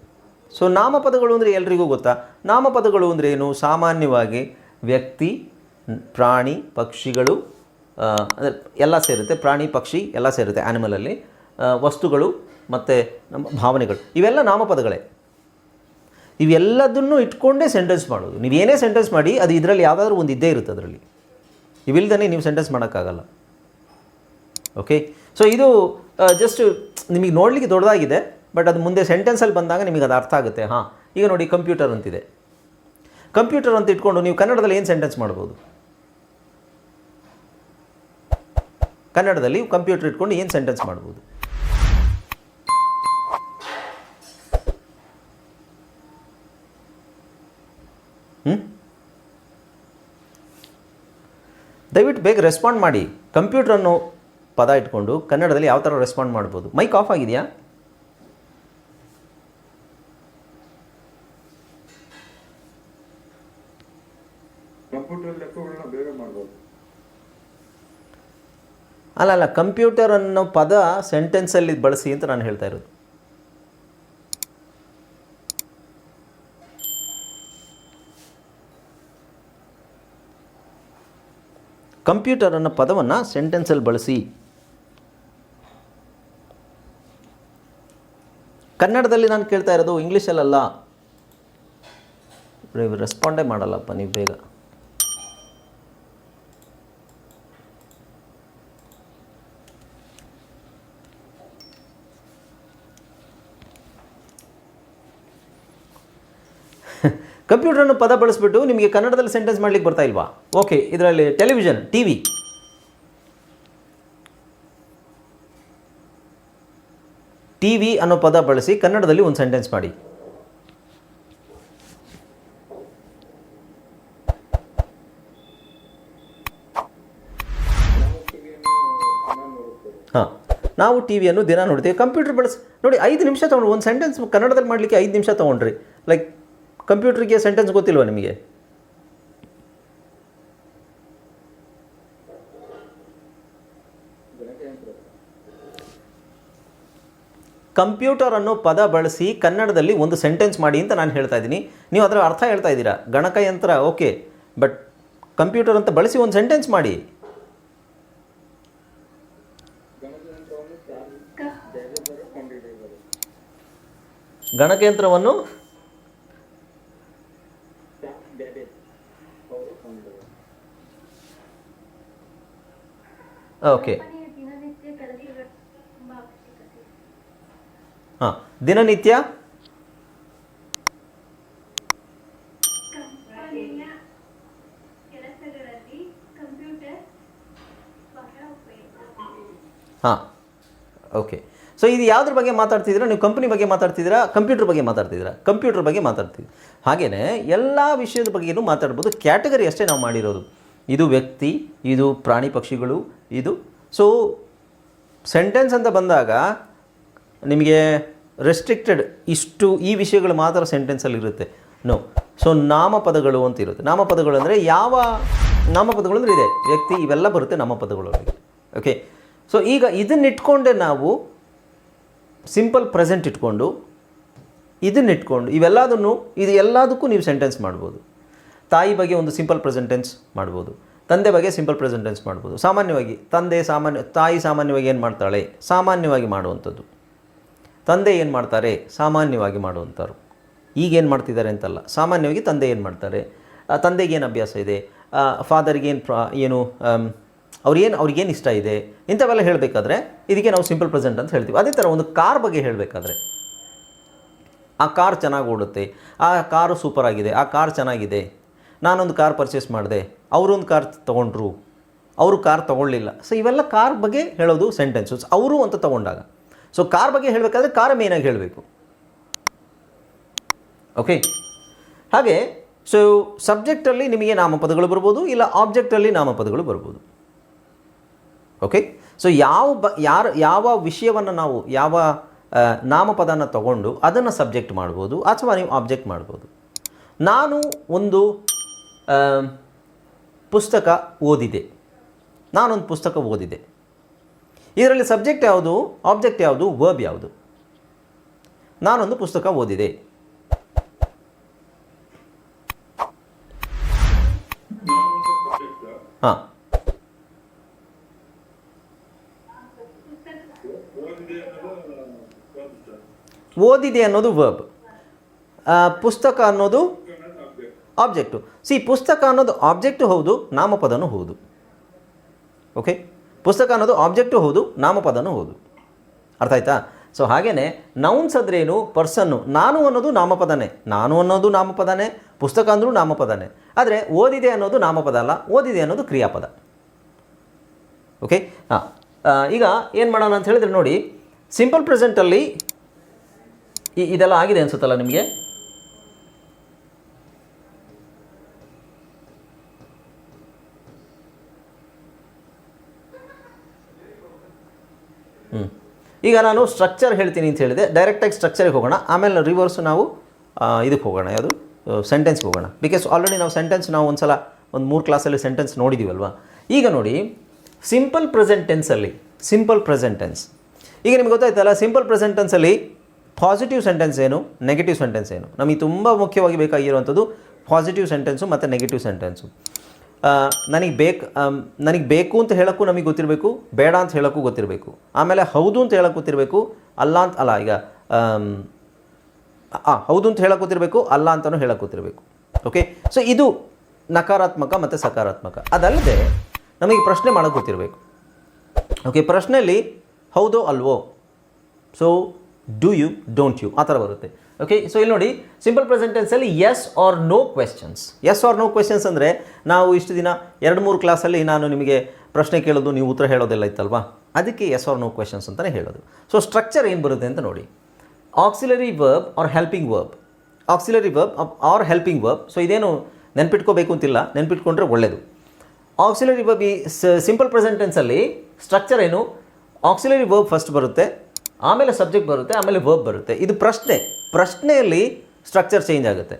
ಸೊ ನಾಮಪದಗಳು ಅಂದರೆ ಎಲ್ರಿಗೂ ಗೊತ್ತಾ? ನಾಮಪದಗಳು ಅಂದರೆ ಏನು? ಸಾಮಾನ್ಯವಾಗಿ ವ್ಯಕ್ತಿ, ಪ್ರಾಣಿ, ಪಕ್ಷಿಗಳು ಅಂದರೆ ಎಲ್ಲ ಸೇರುತ್ತೆ. ಪ್ರಾಣಿ, ಪಕ್ಷಿ ಎಲ್ಲ ಸೇರುತ್ತೆ ಆ್ಯನಿಮಲಲ್ಲಿ ವಸ್ತುಗಳು ಮತ್ತು ನಮ್ಮ ಭಾವನೆಗಳು. ಇವೆಲ್ಲ ನಾಮಪದಗಳೇ. ಇವೆಲ್ಲದನ್ನು ಇಟ್ಕೊಂಡೇ ಸೆಂಟೆನ್ಸ್ ಮಾಡೋದು. ನೀವು ಏನೇ ಸೆಂಟೆನ್ಸ್ ಮಾಡಿ, ಅದು ಇದರಲ್ಲಿ ಯಾವುದಾದ್ರೂ ಒಂದು ಇದ್ದೇ ಇರುತ್ತೆ ಅದರಲ್ಲಿ. ಇವಿಲ್ದೇ ನೀವು ಸೆಂಟೆನ್ಸ್ ಮಾಡೋಕ್ಕಾಗಲ್ಲ. ಓಕೆ ಸೊ ಇದು ಜಸ್ಟ್ ನಿಮಗೆ ನೋಡಲಿಕ್ಕೆ ದೊಡ್ಡದಾಗಿದೆ. ಬಟ್ ಅದು ಮುಂದೆ ಸೆಂಟೆನ್ಸಲ್ಲಿ ಬಂದಾಗ ನಿಮಗೆ ಅದು ಅರ್ಥ ಆಗುತ್ತೆ, ಹಾಂ. ಈಗ ನೋಡಿ ಕಂಪ್ಯೂಟರ್ ಅಂತಿದೆ. ಕಂಪ್ಯೂಟರ್ ಅಂತ ಇಟ್ಕೊಂಡು ನೀವು ಕನ್ನಡದಲ್ಲಿ ಏನು ಸೆಂಟೆನ್ಸ್ ಮಾಡ್ಬೋದು? ಕನ್ನಡದಲ್ಲಿ ಕಂಪ್ಯೂಟರ್ ಇಟ್ಕೊಂಡು ಏನು ಸೆಂಟೆನ್ಸ್ ಮಾಡ್ಬೋದು? ಹ್ಞೂ ದಯವಿಟ್ಟು ಬೇಗ ರೆಸ್ಪಾಂಡ್ ಮಾಡಿ. ಕಂಪ್ಯೂಟರ್ ಅನ್ನೋ ಪದ ಇಟ್ಕೊಂಡು ಕನ್ನಡದಲ್ಲಿ ಯಾವ ಥರ ರೆಸ್ಪಾಂಡ್ ಮಾಡ್ಬೋದು? ಮೈಕ್ ಆಫ್ ಆಗಿದೆಯಾ? ಕಂಪ್ಯೂಟರ್ ಲೆಕ್ಕಗಳನ್ನ ಬೇಗ ಮಾಡ್ಬೋದು. ಅಲ್ಲ ಅಲ್ಲ ಕಂಪ್ಯೂಟರ್ ಅನ್ನೋ ಪದ ಸೆಂಟೆನ್ಸಲ್ಲಿ ಬಳಸಿ ಅಂತ ನಾನು ಹೇಳ್ತಾ ಇರೋದು. ಕಂಪ್ಯೂಟರ್ ಅನ್ನೋ ಪದವನ್ನು ಸೆಂಟೆನ್ಸಲ್ಲಿ ಬಳಸಿ. ಕನ್ನಡದಲ್ಲಿ ನಾನು ಕೇಳ್ತಾ ಇರೋದು ಇಂಗ್ಲೀಷಲ್ಲಲ್ಲ. ರೆಸ್ಪಾಂಡೇ ಮಾಡಲ್ಲಪ್ಪ, ನೀವು ಬೇಗ. ಕಂಪ್ಯೂಟರ್ ಅನ್ನು ಪದ ಬಳಸ್ಬಿಟ್ಟು ನಿಮಗೆ ಕನ್ನಡದಲ್ಲಿ ಸೆಂಟೆನ್ಸ್ ಮಾಡ್ಲಿಕ್ಕೆ ಬರ್ತಾ ಇಲ್ವಾ? ಓಕೆ ಇದರಲ್ಲಿ ಟೆಲಿವಿಷನ್ ಟಿವಿ ಟಿವಿ ಅನ್ನೋ ಪದ ಬಳಸಿ ಕನ್ನಡದಲ್ಲಿ ಒಂದು ಸೆಂಟೆನ್ಸ್ ಮಾಡಿ. ಹಾಂ, ನಾವು ಟಿವಿಯನ್ನು ದಿನ ನೋಡ್ತೀವಿ, ಕಂಪ್ಯೂಟರ್ ಬಳಸಿ, ನೋಡಿ ಐದು ನಿಮಿಷ ತೊಗೊಂಡು ಒಂದು ಸೆಂಟೆನ್ಸ್ ಕನ್ನಡದಲ್ಲಿ ಮಾಡಲಿಕ್ಕೆ ಐದು ನಿಮಿಷ ತೊಗೊಂಡ್ರಿ. ಲೈಕ್ ಕಂಪ್ಯೂಟ್ರಿಗೆ ಸೆಂಟೆನ್ಸ್ ಗೊತ್ತಿಲ್ವಾ ನಿಮಗೆ? ಕಂಪ್ಯೂಟರ್ ಅನ್ನೋ ಪದ ಬಳಸಿ ಕನ್ನಡದಲ್ಲಿ ಒಂದು ಸೆಂಟೆನ್ಸ್ ಮಾಡಿ ಅಂತ ನಾನು ಹೇಳ್ತಾ ಇದ್ದೀನಿ. ನೀವು ಅದರ ಅರ್ಥ ಹೇಳ್ತಾ ಇದ್ದೀರಾ? ಗಣಕಯಂತ್ರ ಓಕೆ ಬಟ್ ಕಂಪ್ಯೂಟರ್ ಅಂತ ಬಳಸಿ ಒಂದು ಸೆಂಟೆನ್ಸ್ ಮಾಡಿ. ಗಣಕಯಂತ್ರವನ್ನು ಓಕೆ. ತುಂಬಾ ಅವಶ್ಯಕತೆ ಹಾಂ ದಿನನಿತ್ಯ ಹಾಂ ಓಕೆ. ಸೊ ಇದು ಯಾವುದ್ರ ಬಗ್ಗೆ ಮಾತಾಡ್ತಿದ್ದೀರಾ? ನೀವು ಕಂಪ್ನಿ ಬಗ್ಗೆ ಮಾತಾಡ್ತಿದ್ದೀರಾ? ಕಂಪ್ಯೂಟರ್ ಬಗ್ಗೆ ಮಾತಾಡ್ತಿದ್ದೀರಾ? ಕಂಪ್ಯೂಟರ್ ಬಗ್ಗೆ ಮಾತಾಡ್ತೀವಿ ಹಾಗೆಯೇ ಎಲ್ಲ ವಿಷಯದ ಬಗ್ಗೆಯೂ ಮಾತಾಡ್ಬೋದು. ಕ್ಯಾಟಗರಿ ಅಷ್ಟೇ ನಾವು ಮಾಡಿರೋದು. ಇದು ವ್ಯಕ್ತಿ, ಇದು ಪ್ರಾಣಿ ಪಕ್ಷಿಗಳು, ಇದು. ಸೊ ಸೆಂಟೆನ್ಸ್ ಅಂತ ಬಂದಾಗ ನಿಮಗೆ ರೆಸ್ಟ್ರಿಕ್ಟೆಡ್ ಇಷ್ಟು ಈ ವಿಷಯಗಳು ಮಾತ್ರ ಸೆಂಟೆನ್ಸಲ್ಲಿ ಇರುತ್ತೆ. ನೋ ಸೊ ನಾಮಪದಗಳು ಅಂತ ಇರುತ್ತೆ. ನಾಮಪದಗಳು ಅಂದರೆ ಯಾವ ನಾಮಪದಗಳು ಅಂದರೆ ಇದೆ. ವ್ಯಕ್ತಿ ಇವೆಲ್ಲ ಬರುತ್ತೆ ನಾಮಪದಗಳು ಓಕೆ ಸೊ ಈಗ ಇದನ್ನಿಟ್ಕೊಂಡೆ ನಾವು ಸಿಂಪಲ್ ಪ್ರೆಸೆಂಟ್ ಇಟ್ಕೊಂಡು ಇದನ್ನ ಇಟ್ಕೊಂಡು ಇವೆಲ್ಲದನ್ನು ಇದು ಎಲ್ಲದಕ್ಕೂ ನೀವು ಸೆಂಟೆನ್ಸ್ ಮಾಡ್ಬೋದು. ತಾಯಿ ಬಗ್ಗೆ ಒಂದು ಸಿಂಪಲ್ ಪ್ರೆಸೆಂಟೆನ್ಸ್ ಮಾಡ್ಬೋದು. ತಂದೆ ಬಗ್ಗೆ ಸಿಂಪಲ್ ಪ್ರೆಸೆಂಟೆನ್ಸ್ ಮಾಡ್ಬೋದು. ಸಾಮಾನ್ಯವಾಗಿ ತಂದೆ ಸಾಮಾನ್ಯ, ತಾಯಿ ಸಾಮಾನ್ಯವಾಗಿ ಏನು ಮಾಡ್ತಾಳೆ? ಸಾಮಾನ್ಯವಾಗಿ ಮಾಡುವಂಥದ್ದು. ತಂದೆ ಏನು ಮಾಡ್ತಾರೆ? ಸಾಮಾನ್ಯವಾಗಿ ಮಾಡುವಂಥವ್ರು. ಈಗೇನು ಮಾಡ್ತಿದ್ದಾರೆ ಅಂತಲ್ಲ, ಸಾಮಾನ್ಯವಾಗಿ ತಂದೆ ಏನು ಮಾಡ್ತಾರೆ? ತಂದೆಗೆ ಏನು ಅಭ್ಯಾಸ ಇದೆ? ಫಾದರ್ಗೆ ಏನು ಏನು ಆಮ್, ಅವ್ರಿಗೇನು ಅವ್ರಿಗೇನು ಇಷ್ಟ ಇದೆ? ಇಂಥವೆಲ್ಲ ಹೇಳಬೇಕಾದ್ರೆ ಇದಕ್ಕೆ ನಾವು ಸಿಂಪಲ್ ಪ್ರೆಸೆಂಟ್ ಅಂತ ಹೇಳ್ತೀವಿ. ಅದೇ ಥರ ಒಂದು ಕಾರ್ ಬಗ್ಗೆ ಹೇಳಬೇಕಾದ್ರೆ. ಆ ಕಾರ್ ಚೆನ್ನಾಗಿ ಓಡುತ್ತೆ. ಆ ಕಾರು ಸೂಪರ್ ಆಗಿದೆ. ಆ ಕಾರ್ ಚೆನ್ನಾಗಿದೆ. ನಾನೊಂದು ಕಾರ್ ಪರ್ಚೇಸ್ ಮಾಡಿದೆ. ಅವರೊಂದು ಕಾರ್ ತೊಗೊಂಡ್ರು. ಅವರು ಕಾರ್ ತೊಗೊಳ್ಳಿಲ್ಲ. ಸೊ ಇವೆಲ್ಲ ಕಾರ್ ಬಗ್ಗೆ ಹೇಳೋದು ಸೆಂಟೆನ್ಸಸ್ ಅವರು ಅಂತ ತೊಗೊಂಡಾಗ. ಸೊ ಕಾರ್ ಬಗ್ಗೆ ಹೇಳಬೇಕಾದ್ರೆ ಕಾರ್ ಮೇನಾಗಿ ಹೇಳಬೇಕು. ಓಕೆ ಹಾಗೆ ಸೊ ಸಬ್ಜೆಕ್ಟಲ್ಲಿ ನಿಮಗೆ ನಾಮಪದಗಳು ಬರ್ಬೋದು ಇಲ್ಲ ಆಬ್ಜೆಕ್ಟಲ್ಲಿ ನಾಮಪದಗಳು ಬರ್ಬೋದು. ಓಕೆ ಸೊ ಯಾವ ಬ, ಯಾರು, ಯಾವ ವಿಷಯವನ್ನು ನಾವು, ಯಾವ ನಾಮಪದನ ತಗೊಂಡು ಅದನ್ನು ಸಬ್ಜೆಕ್ಟ್ ಮಾಡ್ಬೋದು ಅಥವಾ ನೀವು ಆಬ್ಜೆಕ್ಟ್ ಮಾಡ್ಬೋದು. ನಾನು ಒಂದು ಪುಸ್ತಕ ಓದಿದೆ. ನಾನೊಂದು ಪುಸ್ತಕ ಓದಿದೆ. ಇದರಲ್ಲಿ ಸಬ್ಜೆಕ್ಟ್ ಯಾವುದು? ಆಬ್ಜೆಕ್ಟ್ ಯಾವುದು? ವರ್ಬ್ ಯಾವುದು? ನಾನೊಂದು ಪುಸ್ತಕ ಓದಿದೆ. ಹಾಂ. ಓದಿದೆ ಅನ್ನೋದು ವರ್ಬ್ ಪುಸ್ತಕ ಅನ್ನೋದು ಆಬ್ಜೆಕ್ಟು ಸಿ ಪುಸ್ತಕ ಅನ್ನೋದು ಆಬ್ಜೆಕ್ಟು ಹೌದು, ನಾಮಪದನೂ ಹೌದು. ಓಕೆ ಪುಸ್ತಕ ಅನ್ನೋದು ಆಬ್ಜೆಕ್ಟು ಹೌದು, ನಾಮಪದನೂ ಹೌದು. ಅರ್ಥ ಆಯ್ತಾ? ಸೊ ಹಾಗೆಯೇ ನೌನ್ಸ್ ಅಂದ್ರೇನು? ಪರ್ಸನ್ನು ನಾನು ಅನ್ನೋದು ನಾಮಪದನೇ. ನಾನು ಅನ್ನೋದು ನಾಮಪದನೇ. ಪುಸ್ತಕ ಅಂದರೂ ನಾಮಪದನೇ. ಆದರೆ ಓದಿದೆ ಅನ್ನೋದು ನಾಮಪದ ಅಲ್ಲ, ಓದಿದೆ ಅನ್ನೋದು ಕ್ರಿಯಾಪದ. ಓಕೆ ಹಾಂ ಈಗ ಏನು ಮಾಡೋಣ ಅಂತ ಹೇಳಿದ್ರೆ ನೋಡಿ ಸಿಂಪಲ್ ಪ್ರೆಸೆಂಟಲ್ಲಿ ಇದೆಲ್ಲ ಆಗಿದೆ ಅನಿಸುತ್ತಲ್ಲ ನಿಮಗೆ? ಈಗ ನಾನು ಸ್ಟ್ರಕ್ಚರ್ ಹೇಳ್ತೀನಿ ಅಂತ ಹೇಳಿದೆ. ಡೈರೆಕ್ಟಾಗಿ ಸ್ಟ್ರಕ್ಚರಿಗೆ ಹೋಗೋಣ. ಆಮೇಲೆ ರಿವರ್ಸ್ ನಾವು ಇದಕ್ಕೆ ಹೋಗೋಣ. ಯಾವುದು? ಸೆಂಟೆನ್ಸ್ಗೆ ಹೋಗೋಣ. ಬಿಕಾಸ್ ಆಲ್ರೆಡಿ ನಾವು ಸೆಂಟೆನ್ಸ್ ನಾವು ಒಂದು ಸಲ ಒಂದು ಮೂರು ಕ್ಲಾಸಲ್ಲಿ ಸೆಂಟೆನ್ಸ್ ನೋಡಿದ್ದೀವಲ್ವ ಈಗ ನೋಡಿ ಸಿಂಪಲ್ ಪ್ರೆಸೆಂಟ್ ಟೆನ್ಸಲ್ಲಿ ಸಿಂಪಲ್ ಪ್ರೆಸೆಂಟ್ ಟೆನ್ಸ್ ಈಗ ನಿಮ್ಗೆ ಗೊತ್ತಾಯ್ತಲ್ಲ ಸಿಂಪಲ್ ಪ್ರೆಸೆಂಟ್ ಟೆನ್ಸಲ್ಲಿ ಪಾಸಿಟಿವ್ ಸೆಂಟೆನ್ಸ್ ಏನು ನೆಗೆಟಿವ್ ಸೆಂಟೆನ್ಸ್ ಏನು? ನಮಗೆ ತುಂಬ ಮುಖ್ಯವಾಗಿ ಬೇಕಾಗಿರುವಂಥದ್ದು ಪಾಸಿಟಿವ್ ಸೆಂಟೆನ್ಸು ಮತ್ತು ನೆಗೆಟಿವ್ ಸೆಂಟೆನ್ಸು ನನಗೆ ಬೇಕು ನನಗೆ ಬೇಕು ಅಂತ ಹೇಳೋಕ್ಕೂ ನಮಗೆ ಗೊತ್ತಿರಬೇಕು, ಬೇಡ ಅಂತ ಹೇಳೋಕ್ಕೂ ಗೊತ್ತಿರಬೇಕು. ಆಮೇಲೆ ಹೌದು ಅಂತ ಹೇಳೋಕ್ಕೆ ಗೊತ್ತಿರಬೇಕು, ಅಲ್ಲ ಅಂತ, ಅಲ್ಲ ಈಗ ಹೌದು ಅಂತ ಹೇಳೋಕ್ಕೆ ಗೊತ್ತಿರಬೇಕು, ಅಲ್ಲ ಅಂತಲೂ ಹೇಳೋಕ್ಕೆ ಗೊತ್ತಿರಬೇಕು. ಓಕೆ ಸೊ ಇದು ನಕಾರಾತ್ಮಕ ಮತ್ತು ಸಕಾರಾತ್ಮಕ. ಅದಲ್ಲದೆ ನಮಗೆ ಪ್ರಶ್ನೆ ಮಾಡೋಕ್ಕೆ ಗೊತ್ತಿರಬೇಕು. ಓಕೆ ಪ್ರಶ್ನೆಯಲ್ಲಿ ಹೌದೋ ಅಲ್ವೋ? So do you don't you ಆ ಥರ ಬರುತ್ತೆ. ಓಕೆ ಸೊ ಇಲ್ಲಿ ನೋಡಿ simple ಪ್ರೆಸೆಂಟೆನ್ಸಲ್ಲಿ yes or no questions yes or no questions ಅಂದರೆ, ನಾವು ಇಷ್ಟು ದಿನ ಎರಡು ಮೂರು ಕ್ಲಾಸಲ್ಲಿ ನಾನು ನಿಮಗೆ ಪ್ರಶ್ನೆ ಕೇಳೋದು, ನೀವು ಉತ್ತರ ಹೇಳೋದೆಲ್ಲ ಇತ್ತಲ್ವಾ? ಅದಕ್ಕೆ ಎಸ್ ಆರ್ ನೋ ಕ್ವೆಶನ್ಸ್ ಅಂತಲೇ ಹೇಳೋದು. ಸೊ ಸ್ಟ್ರಕ್ಚರ್ ಏನು ಬರುತ್ತೆ ಅಂತ ನೋಡಿ. Auxiliary verb or helping verb auxiliary verb or helping verb so ಇದೇನು ನೆನ್ಪಿಟ್ಕೋಬೇಕು ಅಂತಿಲ್ಲ, ನೆನ್ಪಿಟ್ಕೊಂಡ್ರೆ ಒಳ್ಳೆಯದು ಆಕ್ಸಿಲರಿ ವರ್ಬ್ ಈ ಸಿಂಪಲ್ ಪ್ರೆಸೆಂಟೆನ್ಸಲ್ಲಿ ಸ್ಟ್ರಕ್ಚರ್ ಏನು? ಆಕ್ಸಿಲರಿ ವರ್ಬ್ ಫಸ್ಟ್ ಬರುತ್ತೆ. ಆಮೇಲೆ ಸಬ್ಜೆಕ್ಟ್ ಬರುತ್ತೆ, ಆಮೇಲೆ ವರ್ಬ್ ಬರುತ್ತೆ. ಇದು ಪ್ರಶ್ನೆ. ಪ್ರಶ್ನೆಯಲ್ಲಿ ಸ್ಟ್ರಕ್ಚರ್ ಚೇಂಜ್ ಆಗುತ್ತೆ.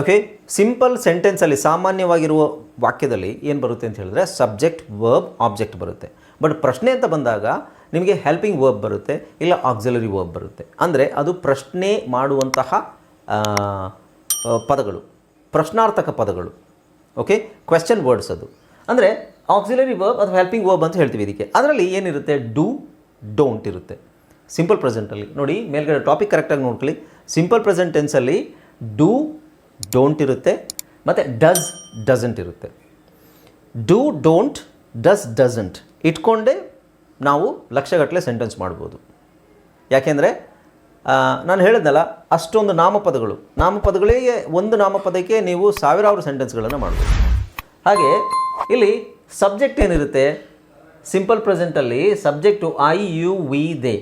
ಓಕೆ ಸಿಂಪಲ್ ಸೆಂಟೆನ್ಸಲ್ಲಿ ಸಾಮಾನ್ಯವಾಗಿರುವ ವಾಕ್ಯದಲ್ಲಿ ಏನು ಬರುತ್ತೆ ಅಂತ ಹೇಳಿದ್ರೆ ಸಬ್ಜೆಕ್ಟ್ ವರ್ಬ್ ಆಬ್ಜೆಕ್ಟ್ ಬರುತ್ತೆ. ಬಟ್ ಪ್ರಶ್ನೆ ಅಂತ ಬಂದಾಗ, ನಿಮಗೆ ಹೆಲ್ಪಿಂಗ್ ವರ್ಬ್ ಬರುತ್ತೆ, ಇಲ್ಲ ಆಕ್ಸಿಲರಿ ವರ್ಬ್ ಬರುತ್ತೆ. ಅಂದರೆ ಅದು ಪ್ರಶ್ನೆ ಮಾಡುವಂತಹ ಪದಗಳು. ಪ್ರಶ್ನಾರ್ಥಕ ಪದಗಳು. ಓಕೆ ಕ್ವೆಶ್ಚನ್ ವರ್ಡ್ಸ್ ಅದು. ಅಂದರೆ ಆಕ್ಸಿಲರಿ ವರ್ಬ್ ಅಥವಾ ಹೆಲ್ಪಿಂಗ್ ವರ್ಬ್ ಅಂತ ಹೇಳ್ತೀವಿ ಇದಕ್ಕೆ. ಅದರಲ್ಲಿ ಏನಿರುತ್ತೆ? ಡೂ ಡೋಂಟ್ ಇರುತ್ತೆ. ಸಿಂಪಲ್ ಪ್ರೆಸೆಂಟಲ್ಲಿ ನೋಡಿ, ಮೇಲ್ಗಡೆ ಟಾಪಿಕ್ ಕರೆಕ್ಟಾಗಿ ನೋಡ್ಕೊಳ್ಳಿ. ಸಿಂಪಲ್ ಪ್ರೆಸೆಂಟ್ ಟೆನ್ಸಲ್ಲಿ ಡೂ ಡೋಂಟ್ ಇರುತ್ತೆ. ಮತ್ತು ಡಸ್ ಡಸಂಟ್ ಇರುತ್ತೆ. ಡೂ ಡೋಂಟ್ ಡಸ್ ಡಸಂಟ್ ಇಟ್ಕೊಂಡೇ ನಾವು ಲಕ್ಷಗಟ್ಟಲೆ ಸೆಂಟೆನ್ಸ್ ಮಾಡ್ಬೋದು. ಯಾಕೆಂದರೆ ನಾನು ಹೇಳಿದ್ನಲ್ಲ, ಅಷ್ಟೊಂದು ನಾಮಪದಗಳು. ನಾಮಪದಗಳಿಗೆ ಒಂದು ನಾಮಪದಕ್ಕೆ ನೀವು ಸಾವಿರಾರು ಸೆಂಟೆನ್ಸ್ಗಳನ್ನು ಮಾಡ್ಬೋದು. ಹಾಗೆ, ಇಲ್ಲಿ ಸಬ್ಜೆಕ್ಟ್ ಏನಿರುತ್ತೆ? Simple ಪ್ರೆಸೆಂಟಲ್ಲಿ subject I you we they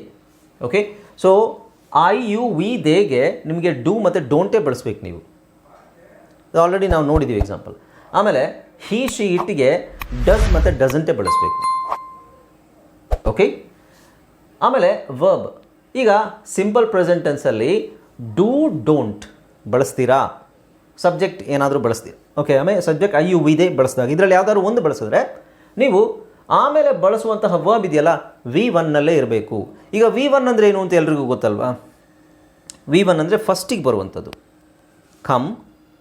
okay so I you we ದೇಗೆ ನಿಮಗೆ ಡೂ ಮತ್ತು ಡೋಂಟೇ ಬಳಸ್ಬೇಕು ನೀವು. ಆಲ್ರೆಡಿ ನಾವು ನೋಡಿದ್ದೀವಿ ಎಕ್ಸಾಂಪಲ್ ಆಮೇಲೆ ಹಿ ಶಿ ಇಟ್ಟಿಗೆ ಡಸ್ ಮತ್ತು ಡಸಂಟೇ ಬಳಸಬೇಕು. ಓಕೆ ಆಮೇಲೆ ವರ್ಬ್ ಈಗ ಸಿಂಪಲ್ ಪ್ರೆಸೆಂಟೆನ್ಸಲ್ಲಿ ಡೂ ಡೋಂಟ್ ಬಳಸ್ತೀರಾ? ಸಬ್ಜೆಕ್ಟ್ ಏನಾದರೂ ಬಳಸ್ತೀರಾ? ಓಕೆ ಆಮೇಲೆ subject I you we they ಬಳಸಿದಾಗ, ಇದರಲ್ಲಿ ಯಾವ್ದಾದ್ರು ಒಂದು ಬಳಸಿದ್ರೆ ನೀವು ಆಮೇಲೆ ಬಳಸುವಂತಹ ವರ್ಬ್ ಇದೆಯಲ್ಲ ವಿ ಒನ್ನಲ್ಲೇ ಇರಬೇಕು. ಈಗ ವಿ ಒನ್ ಅಂದರೆ ಏನು ಅಂತ ಎಲ್ರಿಗೂ ಗೊತ್ತಲ್ವಾ? ವಿ ಒನ್ ಅಂದರೆ ಫಸ್ಟಿಗೆ ಬರುವಂಥದ್ದು. Come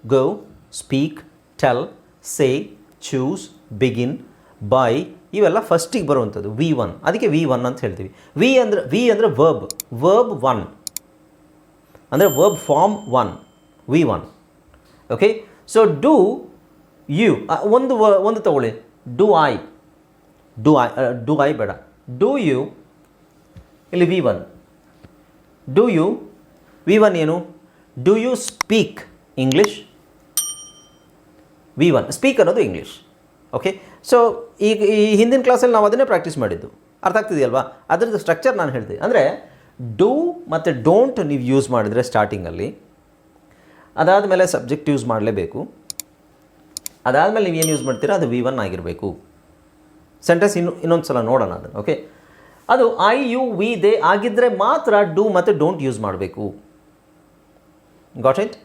go speak tell say choose begin buy ಇವೆಲ್ಲ ಫಸ್ಟಿಗೆ ಬರುವಂಥದ್ದು. ವಿ ಒನ್ ಅದಕ್ಕೆ ವಿ ಒನ್ ಅಂತ ಹೇಳ್ತೀವಿ. ವಿ ಅಂದರೆ ವಿ ಅಂದರೆ ವರ್ಬ್ ವರ್ಬ್ ಒನ್ ಅಂದರೆ verb form one V one okay so do you ಒಂದು ಒಂದು ತಗೊಳ್ಳಿ. Do I do I do I ಬೇಡ. ಡು ಯು ಇಲ್ಲಿ V one do you V one ಏನು? Do you speak English V one speak ಅನ್ನೋದು English okay so ಈಗ ಈ ಹಿಂದಿನ ಕ್ಲಾಸಲ್ಲಿ ನಾವು ಅದನ್ನೇ ಪ್ರಾಕ್ಟೀಸ್ ಮಾಡಿದ್ದು. ಅರ್ಥ ಆಗ್ತಿದೆಯಲ್ವಾ? ಅದರದ್ದು ಸ್ಟ್ರಕ್ಚರ್ ನಾನು ಹೇಳ್ತೀನಿ ಅಂದರೆ ಡೂ ಮತ್ತು ಡೋಂಟ್ ನೀವು ಯೂಸ್ ಮಾಡಿದರೆ ಸ್ಟಾರ್ಟಿಂಗಲ್ಲಿ ಅದಾದಮೇಲೆ ಸಬ್ಜೆಕ್ಟ್ ಯೂಸ್ ಮಾಡಲೇಬೇಕು. ಅದಾದಮೇಲೆ ನೀವು ಏನು ಯೂಸ್ ಮಾಡ್ತೀರಾ? ಅದು ವಿ ಒನ್ ಆಗಿರಬೇಕು. ಸೆಂಟೆನ್ಸ್ ಇನ್ನು ಇನ್ನೊಂದು ಸಲ ನೋಡೋಣ ಅದನ್ನು ಓಕೆ ಅದು ಐ ಯು ವಿ ದೇ ಆಗಿದ್ದರೆ ಮಾತ್ರ ಡೂ ಮತ್ತು ಡೋಂಟ್ ಯೂಸ್ ಮಾಡಬೇಕು. Got it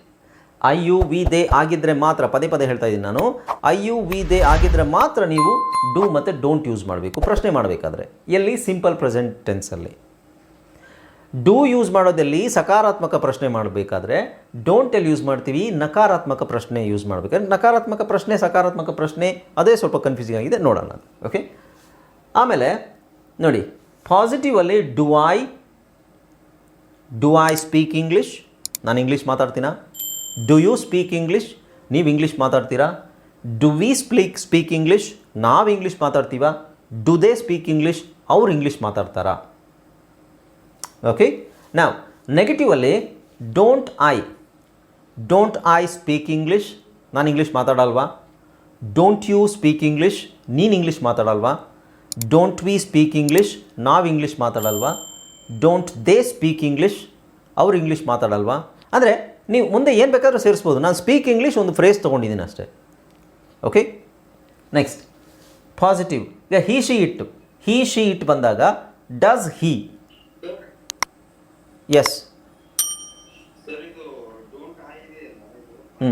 I you we they ಆಗಿದ್ದರೆ ಮಾತ್ರ, ಪದೇ ಪದೇ ಹೇಳ್ತಾ ಇದ್ದೀನಿ ನಾನು. ಐ ಯು ವಿ ದೇ ಆಗಿದ್ದರೆ ಮಾತ್ರ ನೀವು ಡೂ ಮತ್ತು ಡೋಂಟ್ ಯೂಸ್ ಮಾಡಬೇಕು. ಪ್ರಶ್ನೆ ಮಾಡಬೇಕಾದ್ರೆ. ಎಲ್ಲಿ? ಸಿಂಪಲ್ ಪ್ರೆಸೆಂಟ್ ಟೆನ್ಸಲ್ಲಿ ಡೂ ಯೂಸ್ ಮಾಡೋದಲ್ಲಿ ಸಕಾರಾತ್ಮಕ ಪ್ರಶ್ನೆ ಮಾಡಬೇಕಾದ್ರೆ ಡೋಂಟ್ ಎಲ್ಲಿ ಯೂಸ್ ಮಾಡ್ತೀವಿ, ನಕಾರಾತ್ಮಕ ಪ್ರಶ್ನೆ ಯೂಸ್ ಮಾಡಬೇಕಾದ್ರೆ, ನಕಾರಾತ್ಮಕ ಪ್ರಶ್ನೆ, ಸಕಾರಾತ್ಮಕ ಪ್ರಶ್ನೆ, ಅದೇ ಸ್ವಲ್ಪ ಕನ್ಫ್ಯೂಸಿಂಗ್ ಆಗಿದೆ, ನೋಡೋಣ ಓಕೆ ಆಮೇಲೆ, ನೋಡಿ ಪಾಸಿಟಿವಲ್ಲಿ do I do I speak English ನಾನು ಇಂಗ್ಲೀಷ್ ಮಾತಾಡ್ತೀನಾ? ಡು ಯು ಸ್ಪೀಕ್ ಇಂಗ್ಲೀಷ್ ನೀವು ಇಂಗ್ಲೀಷ್ ಮಾತಾಡ್ತೀರಾ? Do we speak speak English ನಾವು ಇಂಗ್ಲೀಷ್ ಮಾತಾಡ್ತೀವಾ? ಡು ದೇ ಸ್ಪೀಕ್ ಇಂಗ್ಲೀಷ್ ಅವ್ರು ಇಂಗ್ಲೀಷ್ ಮಾತಾಡ್ತಾರಾ? ಓಕೆ ನಾವು ನೆಗೆಟಿವಲ್ಲಿ don't I don't I speak English ನಾನು ಇಂಗ್ಲೀಷ್ ಮಾತಾಡಲ್ವಾ ಡೋಂಟ್ ಯು ಸ್ಪೀಕ್ ಇಂಗ್ಲೀಷ್ ನೀನು ಇಂಗ್ಲೀಷ್ ಮಾತಾಡಲ್ವಾ ಡೋಂಟ್ ವಿ ಸ್ಪೀಕ್ ಇಂಗ್ಲೀಷ್ ನಾವು ಇಂಗ್ಲೀಷ್ ಮಾತಾಡಲ್ವಾ ಡೋಂಟ್ ದೇ ಸ್ಪೀಕ್ ಇಂಗ್ಲೀಷ್ ಅವ್ರು ಇಂಗ್ಲೀಷ್ ಮಾತಾಡಲ್ವಾ ಅಂದರೆ ನೀವು ಮುಂದೆ ಏನು ಬೇಕಾದರೂ ಸೇರಿಸ್ಬೋದು ನಾನು ಸ್ಪೀಕ್ ಇಂಗ್ಲೀಷ್ ಒಂದು ಫ್ರೇಸ್ ತೊಗೊಂಡಿದ್ದೀನಿ ಅಷ್ಟೇ ಓಕೆ ನೆಕ್ಸ್ಟ್ ಪಾಸಿಟಿವ್ ಈಗ he she it he she it ಬಂದಾಗ ಡಸ್ ಹಿ ಎಸ್ ಹ್ಞೂ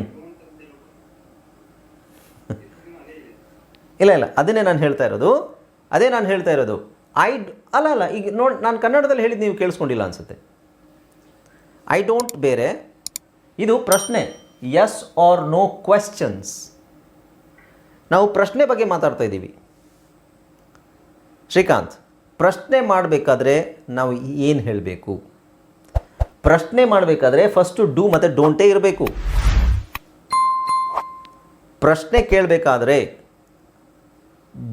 ಇಲ್ಲ ಇಲ್ಲ. ಅದನ್ನೇ ನಾನು ಹೇಳ್ತಾ ಇರೋದು. ಅದೇ ನಾನು ಹೇಳ್ತಾ ಇರೋದು. ಐ ಅಲ್ಲ ಅಲ್ಲ. ಈಗ ನೋಡಿ ನಾನು ಕನ್ನಡದಲ್ಲಿ ಹೇಳಿದ್ದು ನೀವು ಕೇಳಿಸ್ಕೊಂಡಿಲ್ಲ ಅನಿಸುತ್ತೆ. ಐ ಡೋಂಟ್ ಬೇರೆ. ಇದು ಪ್ರಶ್ನೆ. ಎಸ್ ಆರ್ ನೋ ಕ್ವೆಶ್ಚನ್ಸ್ ನಾವು ಪ್ರಶ್ನೆ ಬಗ್ಗೆ ಮಾತಾಡ್ತಾ ಇದ್ದೀವಿ. ಶ್ರೀಕಾಂತ್ ಪ್ರಶ್ನೆ ಮಾಡಬೇಕಾದ್ರೆ ನಾವು ಏನು ಹೇಳಬೇಕು? ಪ್ರಶ್ನೆ ಮಾಡಬೇಕಾದ್ರೆ ಫಸ್ಟು ಡೂ ಮತ್ತು ಡೋಂಟೇ ಇರಬೇಕು. ಪ್ರಶ್ನೆ ಕೇಳಬೇಕಾದ್ರೆ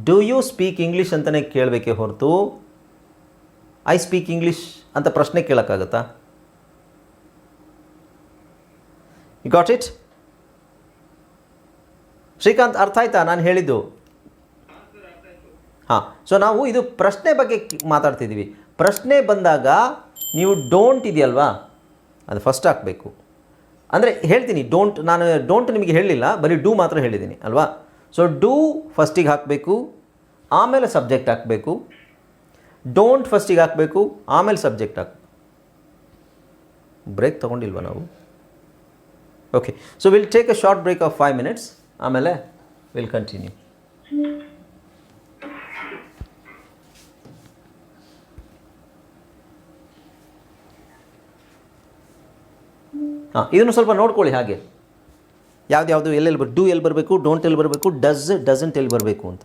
ಡು ಯು ಸ್ಪೀಕ್ ಇಂಗ್ಲೀಷ್ ಅಂತಲೇ ಕೇಳಬೇಕೇ ಹೊರತು ಐ ಸ್ಪೀಕ್ ಇಂಗ್ಲೀಷ್ ಅಂತ ಪ್ರಶ್ನೆ ಕೇಳೋಕ್ಕಾಗತ್ತಾ? ಗಾಟ್ ಇಟ್ ಶ್ರೀಕಾಂತ್ ಅರ್ಥ ಆಯ್ತಾ? ನಾನು ಹೇಳಿದ್ದು. ಹಾಂ ಸೊ ನಾವು ಇದು ಪ್ರಶ್ನೆ ಬಗ್ಗೆ ಮಾತಾಡ್ತಿದ್ದೀವಿ. ಪ್ರಶ್ನೆ ಬಂದಾಗ ನೀವು ಡೋಂಟ್ ಇದೆಯಲ್ವಾ? ಅದು ಫಸ್ಟ್ ಹಾಕಬೇಕು. ಅಂದರೆ ಹೇಳ್ತೀನಿ ಡೋಂಟ್ ನಾನು ಡೋಂಟ್ ನಿಮಗೆ ಹೇಳಲಿಲ್ಲ, ಬರೀ ಡೂ ಮಾತ್ರ ಹೇಳಿದ್ದೀನಿ, ಅಲ್ವಾ? ಸೊ ಡೂ ಫಸ್ಟಿಗೆ ಹಾಕಬೇಕು, ಆಮೇಲೆ ಸಬ್ಜೆಕ್ಟ್ ಹಾಕಬೇಕು. ಡೋಂಟ್ ಫಸ್ಟಿಗೆ ಹಾಕಬೇಕು, ಆಮೇಲೆ ಸಬ್ಜೆಕ್ಟ್ ಹಾಕ್ ಬ್ರೇಕ್ ತೊಗೊಂಡಿಲ್ವ ನಾವು? Okay so will take a short break of five minutes ಆಮೇಲೆ ವಿಲ್ ಕಂಟಿನ್ಯೂ ಹಾಂ, ಇದನ್ನು ಸ್ವಲ್ಪ ನೋಡ್ಕೊಳ್ಳಿ ಹಾಗೆ. ಯಾವ್ದು ಯಾವುದು ಎಲ್ಲೆಲ್ಲಿ ಬರ್ ಡೂ ಎಲ್ಲಿ ಬರಬೇಕು ಡೋಂಟ್ ಎಲ್ಲಿ ಬರಬೇಕು ಡಸ್ ಡಸಂಟ್ ಎಲ್ಲಿ ಬರಬೇಕು ಅಂತ.